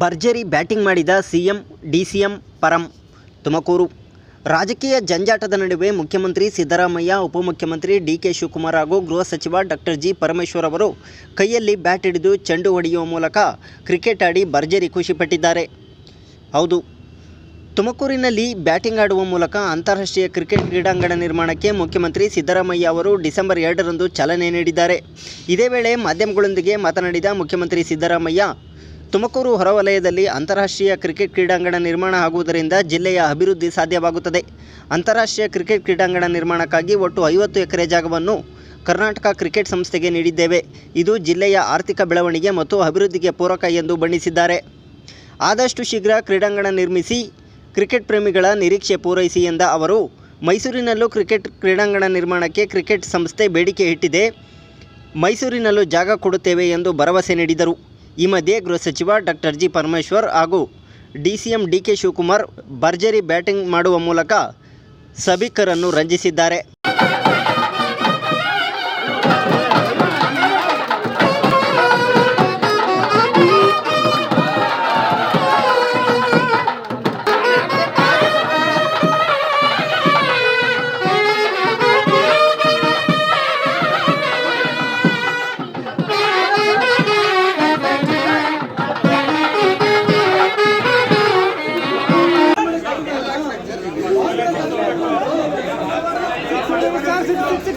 ಭರ್ಜರಿ ಬ್ಯಾಟಿಂಗ್ ಮಾಡಿದ CM, DCM ಪರಂ ತುಮಕೂರು. ರಾಜಕೀಯ ಜಂಜಾಟದ ನಡುವೆ ಮುಖ್ಯಮಂತ್ರಿ ಸಿದ್ದರಾಮಯ್ಯ, ಉಪಮುಖ್ಯಮಂತ್ರಿ ಡಿ ಕೆ ಶಿವಕುಮಾರ್ ಹಾಗೂ ಗೃಹ ಸಚಿವ ಡಾಕ್ಟರ್ ಜಿ ಪರಮೇಶ್ವರ್ ಅವರು ಕೈಯಲ್ಲಿ ಬ್ಯಾಟ್ ಹಿಡಿದು ಚೆಂಡು ಹೊಡೆಯುವ ಮೂಲಕ ಕ್ರಿಕೆಟ್ ಆಡಿ ಭರ್ಜರಿ ಖುಷಿಪಟ್ಟಿದ್ದಾರೆ. ಹೌದು, ತುಮಕೂರಿನಲ್ಲಿ ಬ್ಯಾಟಿಂಗ್ ಆಡುವ ಮೂಲಕ ಅಂತಾರಾಷ್ಟ್ರೀಯ ಕ್ರಿಕೆಟ್ ಕ್ರೀಡಾಂಗಣ ನಿರ್ಮಾಣಕ್ಕೆ ಮುಖ್ಯಮಂತ್ರಿ ಸಿದ್ದರಾಮಯ್ಯ ಅವರು ಡಿಸೆಂಬರ್ ಎರಡರಂದು ಚಾಲನೆ ನೀಡಿದ್ದಾರೆ. ಇದೇ ವೇಳೆ ಮಾಧ್ಯಮಗಳೊಂದಿಗೆ ಮಾತನಾಡಿದ ಮುಖ್ಯಮಂತ್ರಿ ಸಿದ್ದರಾಮಯ್ಯ ತುಮಕೂರು ಹೊರವಲಯದಲ್ಲಿ ಅಂತಾರಾಷ್ಟ್ರೀಯ ಕ್ರಿಕೆಟ್ ಕ್ರೀಡಾಂಗಣ ನಿರ್ಮಾಣ ಆಗುವುದರಿಂದ ಜಿಲ್ಲೆಯ ಅಭಿವೃದ್ಧಿ ಸಾಧ್ಯವಾಗುತ್ತದೆ. ಅಂತಾರಾಷ್ಟ್ರೀಯ ಕ್ರಿಕೆಟ್ ಕ್ರೀಡಾಂಗಣ ನಿರ್ಮಾಣಕ್ಕಾಗಿ ಒಟ್ಟು ಐವತ್ತು ಎಕರೆ ಜಾಗವನ್ನು ಕರ್ನಾಟಕ ಕ್ರಿಕೆಟ್ ಸಂಸ್ಥೆಗೆ ನೀಡಿದ್ದೇವೆ. ಇದು ಜಿಲ್ಲೆಯ ಆರ್ಥಿಕ ಬೆಳವಣಿಗೆ ಮತ್ತು ಅಭಿವೃದ್ಧಿಗೆ ಪೂರಕ ಎಂದು ಬಣ್ಣಿಸಿದ್ದಾರೆ. ಆದಷ್ಟು ಶೀಘ್ರ ಕ್ರೀಡಾಂಗಣ ನಿರ್ಮಿಸಿ ಕ್ರಿಕೆಟ್ ಪ್ರೇಮಿಗಳ ನಿರೀಕ್ಷೆ ಪೂರೈಸಿ ಎಂದ ಅವರು, ಮೈಸೂರಿನಲ್ಲೂ ಕ್ರಿಕೆಟ್ ಕ್ರೀಡಾಂಗಣ ನಿರ್ಮಾಣಕ್ಕೆ ಕ್ರಿಕೆಟ್ ಸಂಸ್ಥೆ ಬೇಡಿಕೆ ಇಟ್ಟಿದೆ. ಮೈಸೂರಿನಲ್ಲೂ ಜಾಗ ಕೊಡುತ್ತೇವೆ ಎಂದು ಭರವಸೆ ನೀಡಿದರು. ಈ ಮಧ್ಯೆ ಗೃಹ ಸಚಿವ ಡಾಕ್ಟರ್ ಜಿ ಪರಮೇಶ್ವರ್ ಹಾಗೂ D C M D K Shivakumar ಭರ್ಜರಿ ಬ್ಯಾಟಿಂಗ್ ಮಾಡುವ ಮೂಲಕ ಸಭಿಕರನ್ನು ರಂಜಿಸಿದ್ದಾರೆ.